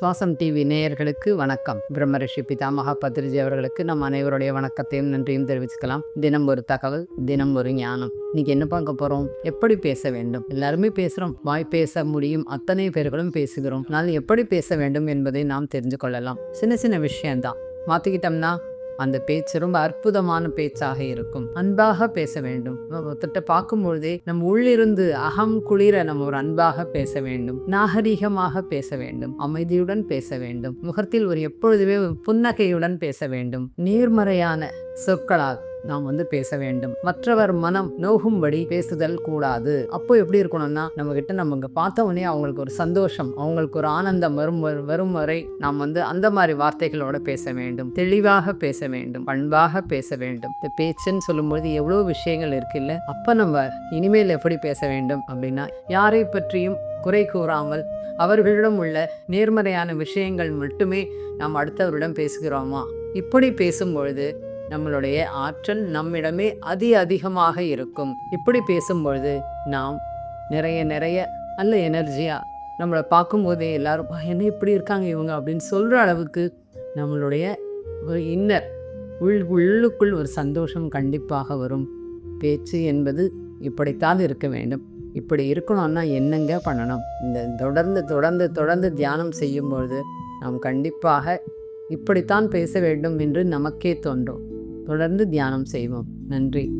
சுவாசம் டிவி நேயர்களுக்கு வணக்கம். பிரம்மரிஷி பிதாமகா பத்ரிஜி அவர்களுக்கு நம் அனைவருடைய வணக்கத்தையும் நன்றியும் தெரிவிச்சுக்கலாம். தினம் ஒரு தகவல் தினம் ஒரு ஞானம். இன்னைக்கு என்ன பார்க்க போறோம்? எப்படி பேச வேண்டும்? எல்லாருமே பேசுறோம். வாய் பேச முடியும். அத்தனை பேர்களும் பேசுகிறோம். நான் எப்படி பேச வேண்டும் என்பதை நாம் தெரிஞ்சு கொள்ளலாம். சின்ன சின்ன விஷயம்தான். மாற்றிக்கிட்டோம்னா அந்த பேச்சு ரொம்ப அற்புதமான பேச்சாக இருக்கும். அன்பாக பேச வேண்டும். ஒருத்தட்ட பார்க்கும்பொழுதே நம் உள்ளிருந்து அகம் குளிர நம்ம ஒரு அன்பாக பேச வேண்டும். நாகரீகமாக பேச வேண்டும். அமைதியுடன் பேச வேண்டும். முகத்தில் ஒரு எப்பொழுதுமே ஒரு புன்னகையுடன் பேச வேண்டும். நேர்மறையான சொற்களால். நாம் வந்து பேச வேண்டும். மற்றவர் மனம் நோகும்படி பேசுதல் கூடாது. அப்போ எப்படி இருக்கணும்னா நம்ம கிட்ட நம்ம இங்க பார்த்த உடனே அவங்களுக்கு ஒரு சந்தோஷம் அவங்களுக்கு ஒரு ஆனந்தம் வரும் வரும் வரை நாம் வந்து அந்த மாதிரி வார்த்தைகளோட பேச வேண்டும். தெளிவாக பேச வேண்டும் பண்பாக பேச வேண்டும். இந்த பேச்சுன்னு சொல்லும்போது எவ்வளோ விஷயங்கள் இருக்குல்ல? அப்போ நம்ம இனிமேல் எப்படி பேச வேண்டும் அப்படின்னா யாரை பற்றியும் குறை கூறாமல் அவர்களிடம் உள்ள நேர்மறையான விஷயங்கள் மட்டுமே நாம் அடுத்தவரிடம் பேசுகிறோமா? இப்படி பேசும்பொழுது நம்மளுடைய ஆற்றல் நம்மிடமே அதி அதிகமாக இருக்கும். இப்படி பேசும்பொழுது நாம் நிறைய நிறைய நல்ல எனர்ஜியாக நம்மளை பார்க்கும்போதே எல்லாரும் என்ன இப்படி இருக்காங்க இவங்க? அப்படின்னு சொல்கிற அளவுக்கு நம்மளுடைய ஒரு இன்னர் உள் உள்ளுக்குள் ஒரு சந்தோஷம் கண்டிப்பாக வரும். பேச்சு என்பது இப்படித்தான் இருக்க வேண்டும். இப்படி இருக்கணும்னா என்னங்க பண்ணணும்? இந்த தொடர்ந்து தொடர்ந்து தொடர்ந்து தியானம் செய்யும்பொழுது நாம் கண்டிப்பாக இப்படித்தான் பேச வேண்டும் என்று நமக்கே தோன்றும். தொடர்ந்து தியானம் செய்வோம். நன்றி.